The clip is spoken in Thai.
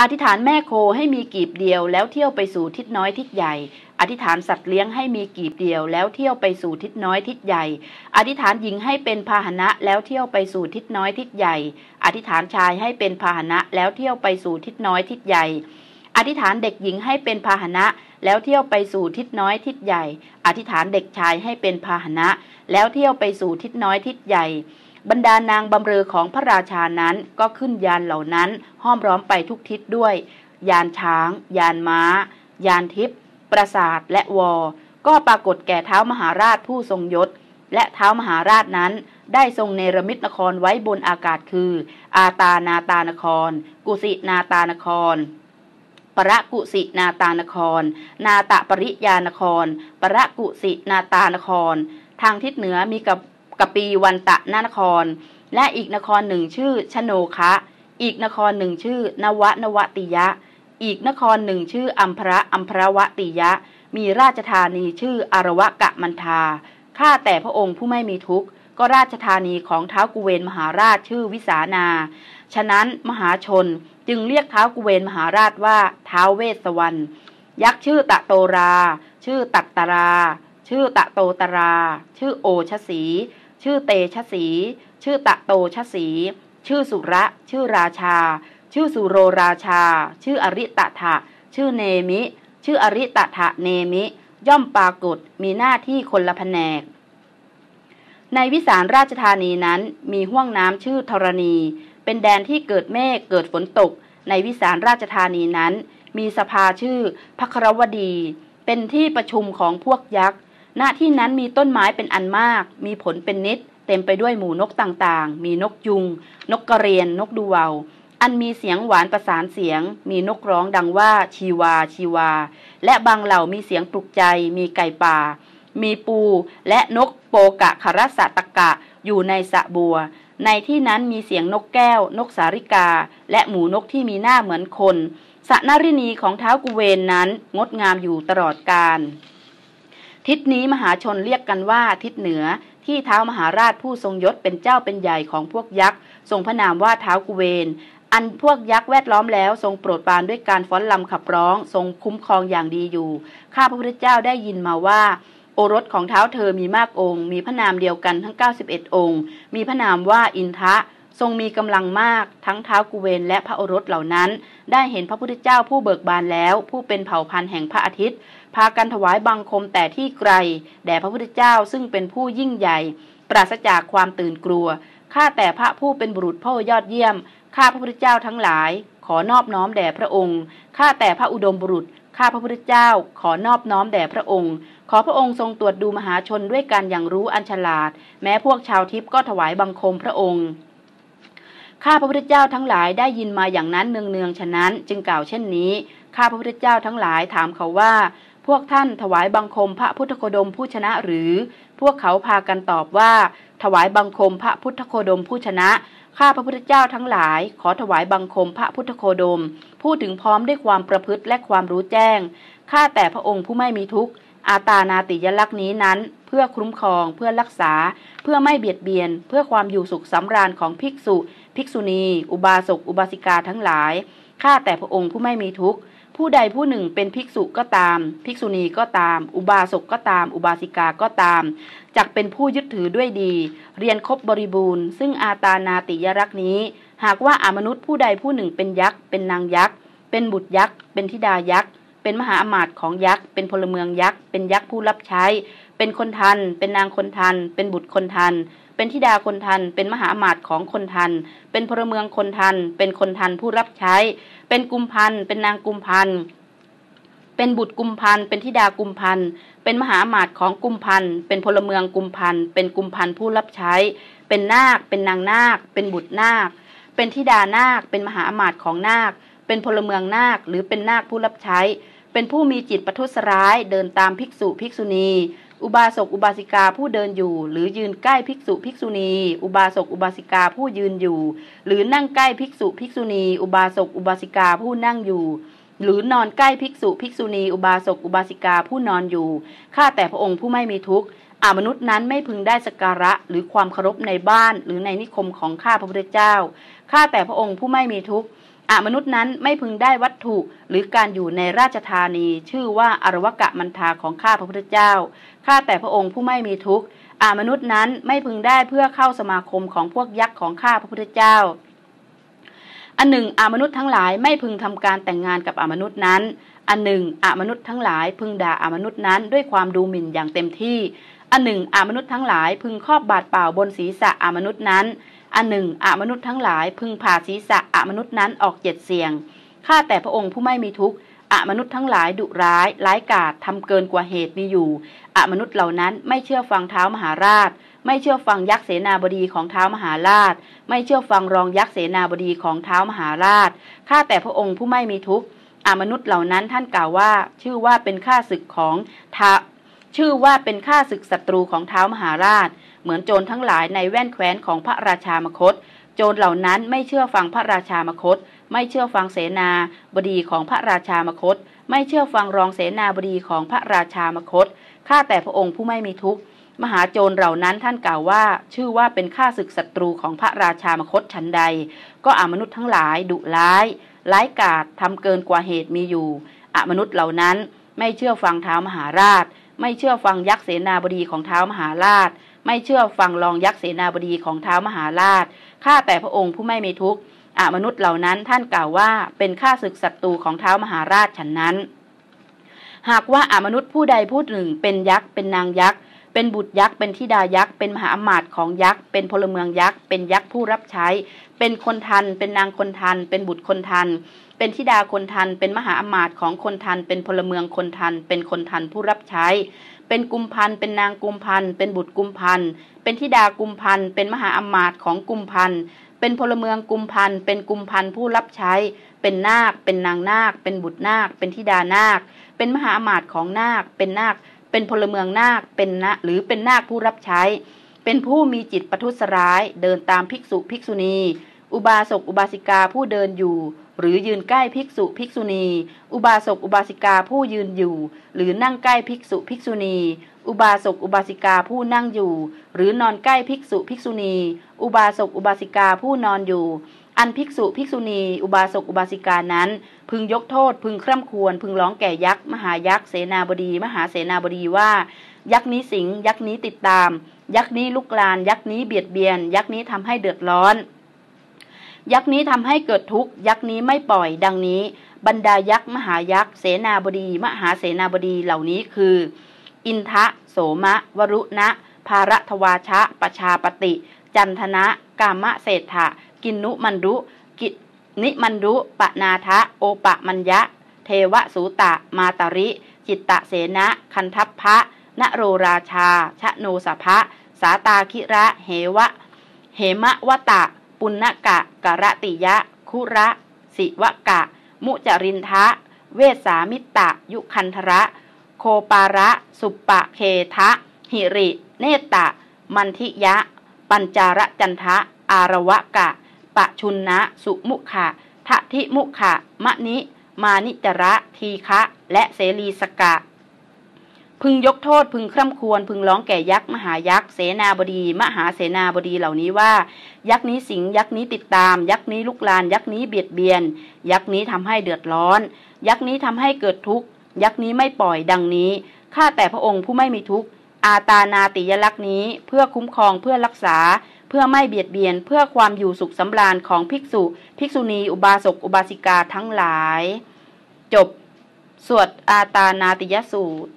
อธิษฐานแม่โคให้มีกีบเดียวแล้วเที่ยวไปสู่ทิศน้อยทิศใหญ่ อธิษฐานสัตว์เลี้ยงให้มีกีบเดียวแล้วเที่ยวไปสู่ทิศน้อยทิศใหญ่ อธิษฐานหญิงให้เป็นพาหนะแล้วเที่ยวไปสู่ทิศน้อยทิศใหญ่ อธิษฐานชายให้เป็นพาหนะแล้วเที่ยวไปสู่ทิศน้อยทิศใหญ่ อธิษฐานเด็กหญิงให้เป็นพาหนะแล้วเที่ยวไปสู่ทิศน้อยทิศใหญ่ อธิษฐานเด็กชายให้เป็นพาหนะแล้วเที่ยวไปสู่ทิศน้อยทิศใหญ่ บรรดานางบำเรอของพระราชานั้นก็ขึ้นยานเหล่านั้นห้อมร้อมไปทุกทิศด้วย ยานช้าง ยานม้า ยานทิพย์ปราสาทและวอ ก็ปรากฏแก่เท้ามหาราชผู้ทรงยศ และเท้ามหาราชนั้น ได้ทรงเนรมิตนครไว้บนอากาศคือ อาตานาตานคร กุสินาตานครประกุสินาตานคร นาตะปริยานคร ประกุสินาตานคร ทางทิศเหนือมีกับ กปีวันตะนานคร และอีกนครหนึ่งชื่อชโนคะ อีกนครหนึ่งชื่อนวนวติยะ อีกนครหนึ่งชื่ออัมพระอัมพระวติยะ มีราชธานีชื่ออารวะกะมันทาข้าแต่พระองค์ผู้ไม่มีทุกข์ก็ราชธานีของเท้ากุเวนมหาราชชื่อวิสานา ฉะนั้นมหาชนจึงเรียกเท้ากุเวนมหาราชว่าเท้าเวสสวรรณยักษ์ชื่อตะโตรา ชื่อตัตตรา ชื่อตะโตตรา ชื่อโอชสี ชื่อเตชสี ชื่อตะโตชสี ชื่อสุระ ชื่อราชา ชื่อสุโรราชา ชื่ออริตะทะชื่อเนมิ ชื่ออริตะทะเนมิ ย่อมปรากฏมีหน้าที่คนละแผนก ในวิสารราชธานีนั้นมีห้วงน้ำชื่อธรณี เป็นแดนที่เกิดเมฆเกิดฝนตก ในวิสารราชธานีนั้น มีสภาชื่อพระครวดี เป็นที่ประชุมของพวกยักษ์ ณที่นั้นมีต้นไม้เป็นอันมาก มีผลเป็นนิด เต็มไปด้วยหมู่นกต่างๆ มีนกยุง นกกระเรียน นกดูวาวอันมีเสียงหวานประสานเสียง มีนกร้องดังว่าชีวาชีวา และบางเหล่ามีเสียงปลุกใจ มีไก่ป่า มีปูและนกโปกะคารสะตะกะ อยู่ในสะบัว ในที่นั้นมีเสียงนกแก้ว นกสาริกา และหมูนกที่มีหน้าเหมือนคนสะนรินีของเท้ากุเวนนั้นงดงามอยู่ตลอดกาล ทิศนี้มหาชนเรียกกันว่าทิศเหนือที่เท้ามหาราชผู้ทรงยศเป็นเจ้าเป็นใหญ่ของพวกยักษ์ทรงพระนามว่าเท้ากุเวน อันพวกยักษ์แวดล้อมแล้ว ทรงโปรดปรานด้วยการฟ้อนลำขับร้อง ทรงคุ้มครองอย่างดีอยู่ ข้าพระพุทธเจ้าได้ยินมาว่า โอรสของเท้าเธอมีมากองค์ มีพระนามเดียวกันทั้ง 91 องค์ มีพระนามว่าอินทะทรงมีกำลังมากทั้งเท้ากุเวนและพระโอรสเหล่านั้น ได้เห็นพระพุทธเจ้าผู้เบิกบานแล้ว ผู้เป็นเผ่าพันธุ์แห่งพระอาทิตย์ พากันถวายบังคมแต่ที่ไกล แด่พระพุทธเจ้าซึ่งเป็นผู้ยิ่งใหญ่ ปราศจากความตื่นกลัว ข้าแต่พระผู้เป็นบุรุษพ่อยอดเยี่ยม ข้าพระพุทธเจ้าทั้งหลาย ขอนอบน้อมแด่พระองค์ ข้าแต่พระอุดมบุรุษ ข้าพระพุทธเจ้า ขอนอบน้อมแด่พระองค์ ขอพระองค์ทรงตรวจดูมหาชนด้วยกันอย่างรู้อันฉลาด แม้พวกชาวทิพย์ก็ถวายบังคมพระองค์ข้าพระพุทธเจ้าทั้งหลายได้ยินมาอย่างนั้นเนืองๆฉะนั้น จึงกล่าวเช่นนี้ ข้าพระพุทธเจ้าทั้งหลายถามเขาว่า พวกท่านถวายบังคมพระพุทธโคดมผู้ชนะหรือ พวกเขาพากันตอบว่า ถวายบังคมพระพุทธโคดมผู้ชนะ ข้าพระพุทธเจ้าทั้งหลาย ขอถวายบังคมพระพุทธโคดมพูดถึงพร้อมด้วยความประพฤติและความรู้แจ้ง ข้าแต่พระองค์ผู้ไม่มีทุกข์ อาตานาติยลักษณ์นี้นั้น เพื่อคุ้มครอง เพื่อรักษา เพื่อไม่เบียดเบียน เพื่อความอยู่สุขสำราญของภิกษุ ภิกษุณี อุบาสก อุบาสิกาทั้งหลาย ข้าแต่พระองค์ผู้ไม่มีทุกข์ ผู้ใดผู้หนึ่งเป็นภิกษุก็ตาม ภิกษุณีก็ตาม อุบาสกก็ตาม อุบาสิกาก็ตามจักเป็นผู้ยึดถือด้วยดี เรียนครบบริบูรณ์ ซึ่งอาตานาติยรักษ์นี้ หากว่าอามนุษย์ผู้ใดผู้หนึ่งเป็นยักษ์ เป็นนางยักษ์ เป็นบุตรยักษ์ เป็นธิดายักษ์ เป็นมหาอมาตย์ของยักษ์ เป็นพลเมืองยักษ์ เป็นยักษ์ผู้รับใช้ เป็นคนทัน เป็นนางคนทัน เป็นบุตรคนทัน เป็นธิดาคนทัน เป็นมหาอมาตย์ของคนทัน เป็นพลเมืองคนทัน เป็นคนทันผู้รับใช้ เป็นกุมพัน เป็นนางกุมพัน เป็นบุตรกุมพัน เป็นธิดากุมพัน เป็นมหาอมาตย์ของกุมพัน เป็นพลเมืองกุมพัน เป็นกุมพันผู้รับใช้ เป็นนาค เป็นนางนาค เป็นบุตรนาค เป็นธิดานาค เป็นมหาอมาตย์ของนาค เป็นพลเมืองนาค หรือเป็นนาคผู้รับใช้ เป็นผู้มีจิตประทุษร้าย เดินตามภิกษุภิกษุณี อุบาสกอุบาสิกาผู้เดินอยู่ หรือยืนใกล้ภิกษุภิกษุณี อุบาสกอุบาสิกาผู้ยืนอยู่ หรือนั่งใกล้ภิกษุภิกษุณี อุบาสกอุบาสิกาผู้นั่งอยู่หรือนอนใกล้ภิกษุภิกษุณี อุบาสกอุบาสิกาผู้นอนอยู่ ข้าแต่พระองค์ผู้ไม่มีทุกข์อามนุษย์นั้นไม่พึงได้สกการะหรือความเคารพในบ้านหรือในนิคมของข้าพระพุทธเจ้า ข้าแต่พระองค์ผู้ไม่มีทุกข์ อมนุษย์นั้นไม่พึงได้วัตถุหรือการอยู่ในราชธานี ชื่อว่าอรวกะมันทาของข้าพระพุทธเจ้าข้าแต่พระองค์ผู้ไม่มีทุกข์อามนุษย์นั้นไม่พึงได้เพื่อเข้าสมาคมของพวกยักษ์ของข้าพระพุทธเจ้า อันหนึ่งอามนุษย์ทั้งหลายไม่พึงทำการแต่งงานกับอามนุษย์นั้น อันหนึ่งอามนุษย์ทั้งหลายพึงด่าอามนุษย์นั้นด้วยความดูหมิ่นอย่างเต็มที่ อันหนึ่งอามนุษย์ทั้งหลายพึงครอบบาดเปล่าบนศีรษะอามนุษย์นั้น อันหนึ่งอมนุษย์ทั้งหลายพึงผ่าศีรษะอมนุษย์นั้นออกเจ็ดเสียงข้าแต่พระองค์ผู้ไม่มีทุกข์อมนุษย์ทั้งหลายดุร้ายร้ายกาจทำเกินกว่าเหตุมีอยู่อมนุษย์เหล่านั้นไม่เชื่อฟังเท้ามหาราช ไม่เชื่อฟังยักษ์เสนาบดีของเท้ามหาราช ไม่เชื่อฟังรองยักษ์เสนาบดีของเท้ามหาราชข้าแต่พระองค์ผู้ไม่มีทุกข์อมนุษย์เหล่านั้นท่านกล่าวว่า ชื่อว่าเป็นข้าศึกของท้า ชื่อว่าเป็นข้าศึกศัตรูของเท้ามหาราช เหมือนโจรทั้งหลายในแว่นแคว้นของพระราชามคต โจรเหล่านั้นไม่เชื่อฟังพระราชามคต ไม่เชื่อฟังเสนาบดีของพระราชามคต ไม่เชื่อฟังรองเสนาบดีของพระราชามคต ข้าแต่พระองค์ผู้ไม่มีทุกข์ มหาโจรเหล่านั้นท่านกล่าวว่า ชื่อว่าเป็นข้าศึกศัตรูของพระราชามคตชั้นใด ก็อมนุษย์ทั้งหลายดุร้าย ร้ายกาจทำเกินกว่าเหตุมีอยู่อมนุษย์เหล่านั้นไม่เชื่อฟังเท้ามหาราช ไม่เชื่อฟังยักษ์เสนาบดีของเท้ามหาราช ไม่เชื่อฟังรองยักษ์เสนาบดีของเท้ามหาราชข้าแต่พระองค์ผู้ไม่มีทุกข์อมนุษย์เหล่านั้นท่านกล่าวว่าเป็นข้าศึกศัตรูของเท้ามหาราชฉันนั้น หากว่าอมนุษย์ผู้ใดผู้หนึ่ง เป็นยักษ์เป็นนางยักษ์เป็นบุตรยักษ์เป็นธิดายักษ์เป็นมหาอมาตย์ของยักษ์เป็นพลเมืองยักษ์เป็นยักษ์ผู้รับใช้ เป็นคนทัน เป็นนางคนทัน เป็นบุตรคนทัน เป็นธิดาคนทัน เป็นมหาอมาตย์ของคนทัน เป็นพลเมืองคนทัน เป็นคนทันผู้รับใช้ เป็นกุมพัน เป็นนางกุมพัน เป็นบุตรกุมพัน เป็นธิดากุมพัน เป็นมหาอมาตย์ของกุมพัน เป็นพลเมืองกุมพัน เป็นกุมพันผู้รับใช้ เป็นนาค เป็นนางนาค เป็นบุตรนาค เป็นธิดานาค เป็นมหาอมาตย์ของนาค เป็นนาค เป็นพลเมืองนาค เป็นนะหรือเป็นนาคผู้รับใช้ เป็นผู้มีจิตประทุษร้าย เดินตามภิกษุภิกษุณี อุบาสกอุบาสิกาผู้เดินอยู่ หรือยืนใกล้ภิกษุภิกษุณี อุบาสกอุบาสิกาผู้ยืนอยู่ หรือนั่งใกล้ภิกษุภิกษุณี อุบาสกอุบาสิกาผู้นั่งอยู่ หรือนอนใกล้ภิกษุภิกษุณี อุบาสกอุบาสิกาผู้นอนอยู่ อันภิกษุภิกษุณี อุบาสกอุบาสิกานั้น พึงยกโทษ พึงคร่ำควร พึงร้องแก่ยักษ์มหายักษ์เสนาบดี มหาเสนาบดีว่า ยักษ์นี้สิงยักษ์นี้ติดตาม ยักษ์นี้ลุกลาน ยักษ์นี้เบียดเบียน ยักษ์นี้ทำให้เดือดร้อน ยักษ์นี้ทำให้เกิดทุกข์ยักษ์นี้ไม่ปล่อยดังนี้ บรรดายักษ์มหายักษ์เสนาบดี มหาเสนาบดีเหล่านี้คือ อินทะ โสมะ วรุณะ ภารทวาชะประชาปติ จันทนะ กามะเศรษฐะกินนุมันรุกินิมันรุปนาทะ โอปะมัญญะ เทวสูตะ มาตริ จิตตะเสนะคันทัพพะนโรราชา ชะโนสภะสาตาคิระ เหวะ เหมะวตะ ปุณกะกะระติยะ คุระ สิวกะ มุจรินทะ เวสามิตะ ยุคันธระ โคปาระ สุปปะเคทะ หิริ เนตะ มันทิยะ ปัญจาระจันทะ อารวะกะ ปะชุนนะ สุมุขะทะทิมุขะ มะนิ มานิจระ ทีคะ และเสรีสกะ พึงยกโทษพึงคร่ำควรพึงร้องแก่ยักษ์มหายักษ์เสนาบดี มหาเสนาบดีเหล่านี้ว่า ยักษ์นี้สิงยักษ์นี้ติดตาม ยักษ์นี้ลุกลาน ยักษ์นี้เบียดเบียน ยักษ์นี้ทำให้เดือดร้อน ยักษ์นี้ทำให้เกิดทุกข์ยักษ์นี้ไม่ปล่อยดังนี้ข้าแต่พระองค์ผู้ไม่มีทุกข์อาตานาติยลักษณ์นี้ เพื่อคุ้มครองเพื่อรักษา เพื่อไม่เบียดเบียน เพื่อความอยู่สุขสำราญของภิกษุ ภิกษุณีอุบาสกอุบาสิกาทั้งหลาย จบ สวดอาตานาติยสูตร